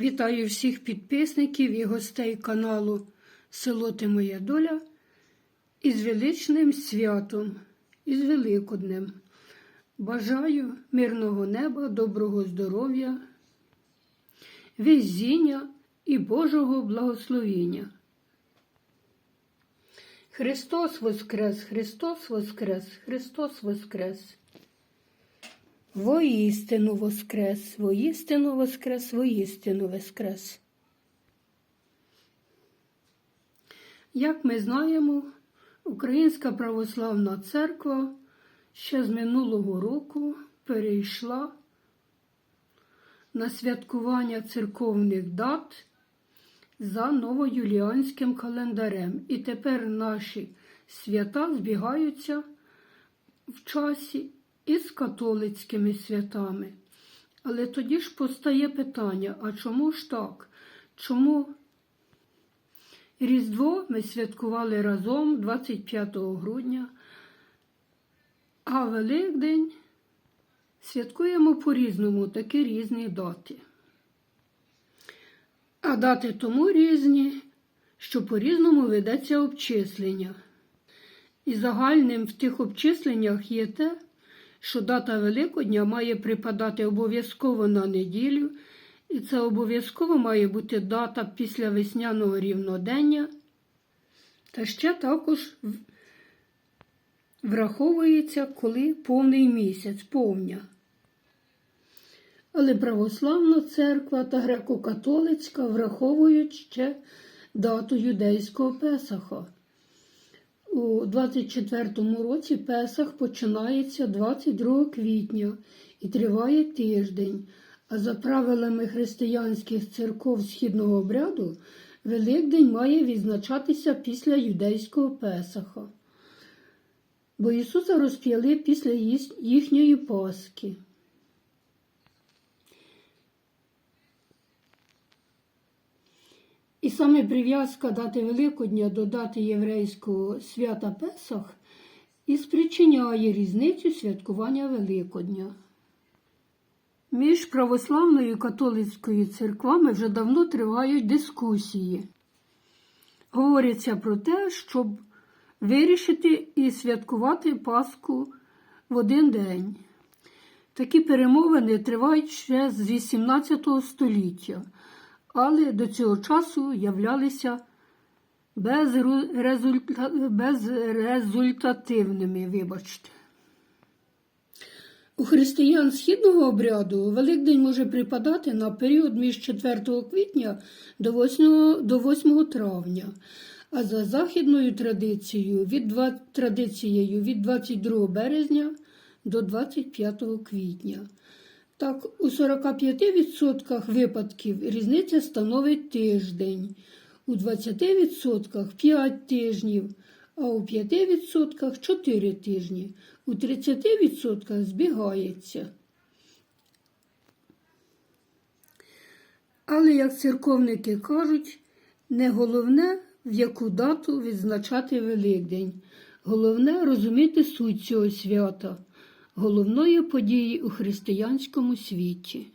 Вітаю всіх підписників і гостей каналу Село Ти Моя Доля із величним святом, із Великоднем. Бажаю мирного неба, доброго здоров'я, везіння і Божого благословіння. Христос Воскрес, Христос Воскрес, Христос Воскрес. Воістину воскрес, воістину воскрес, воістину воскрес. Як ми знаємо, Українська православна церква ще з минулого року перейшла на святкування церковних дат за новоюліанським календарем. І тепер наші свята збігаються в часі із католицькими святами. Але тоді ж постає питання: а чому ж так? Чому Різдво ми святкували разом 25 грудня, а Великдень святкуємо по-різному такі різні дати. А дати тому різні, що по-різному ведеться обчислення. І загальним в тих обчисленнях є те, що дата Великодня має припадати обов'язково на неділю, і це обов'язково має бути дата після весняного рівнодення. Та ще також враховується, коли повний місяць, повня. Але православна церква та греко-католицька враховують ще дату юдейського Песаха. У 24-му році Песах починається 22 квітня і триває тиждень, а за правилами християнських церков східного обряду Великдень має відзначатися після юдейського Песаха. Бо Ісуса розп'яли після їхньої Пасхи. Саме прив'язка дати Великодня до дати єврейського свята Песах і спричиняє різницю святкування Великодня. Між православною і католицькою церквами вже давно тривають дискусії. Говориться про те, щоб вирішити і святкувати Пасху в один день. Такі перемовини тривають ще з 18 століття але до цього часу являлися безрезульта... безрезультативними, вибачте. У християн східного обряду Великдень може припадати на період між 4 квітня до 8, до 8 травня, а за західною традицією від, 2, традицією від 22 березня до 25 квітня. Так, у 45% випадків різниця становить тиждень, у 20% 5 тижнів, а у 5% 4 тижні, у 30% збігається. Але, як церковники кажуть, не головне, в яку дату відзначати Великдень. Головне розуміти суть цього свята головної події у християнському світі.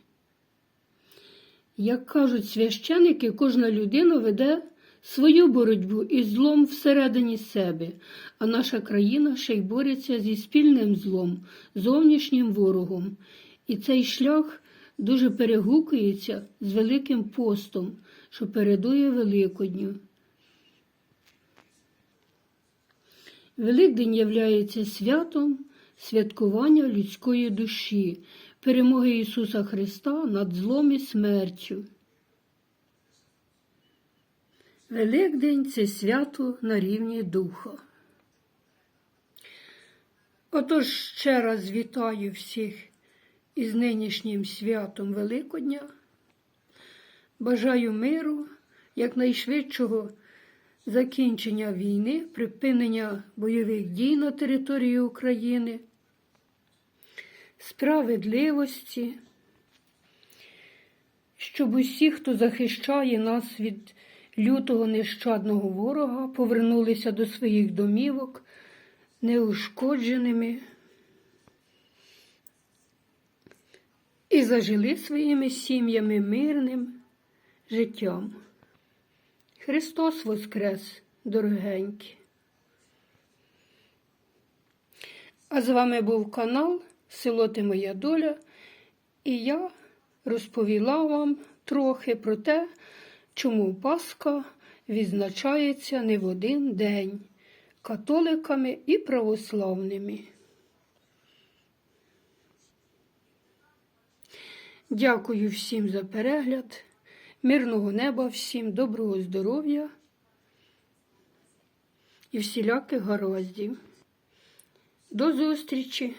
Як кажуть священики, кожна людина веде свою боротьбу із злом всередині себе, а наша країна ще й бореться зі спільним злом, зовнішнім ворогом. І цей шлях дуже перегукується з Великим постом, що передує Великодню. Великдень являється святом святкування людської душі, перемоги Ісуса Христа над злом і смертю. Великдень це свято на рівні духа. Отож ще раз вітаю всіх із нинішнім святом Великодня. Бажаю миру, якнайшвидшого закінчення війни, припинення бойових дій на території України, справедливості, щоб усі, хто захищає нас від лютого нещадного ворога, повернулися до своїх домівок неушкодженими і зажили своїми сім'ями мирним життям. Христос Воскрес, дорогенькі! А з вами був канал Село Ти Моя Доля, і я розповіла вам трохи про те, чому Пасха відзначається не в один день католиками і православними. Дякую всім за перегляд, мирного неба всім, доброго здоров'я і всіляких гараздів. До зустрічі!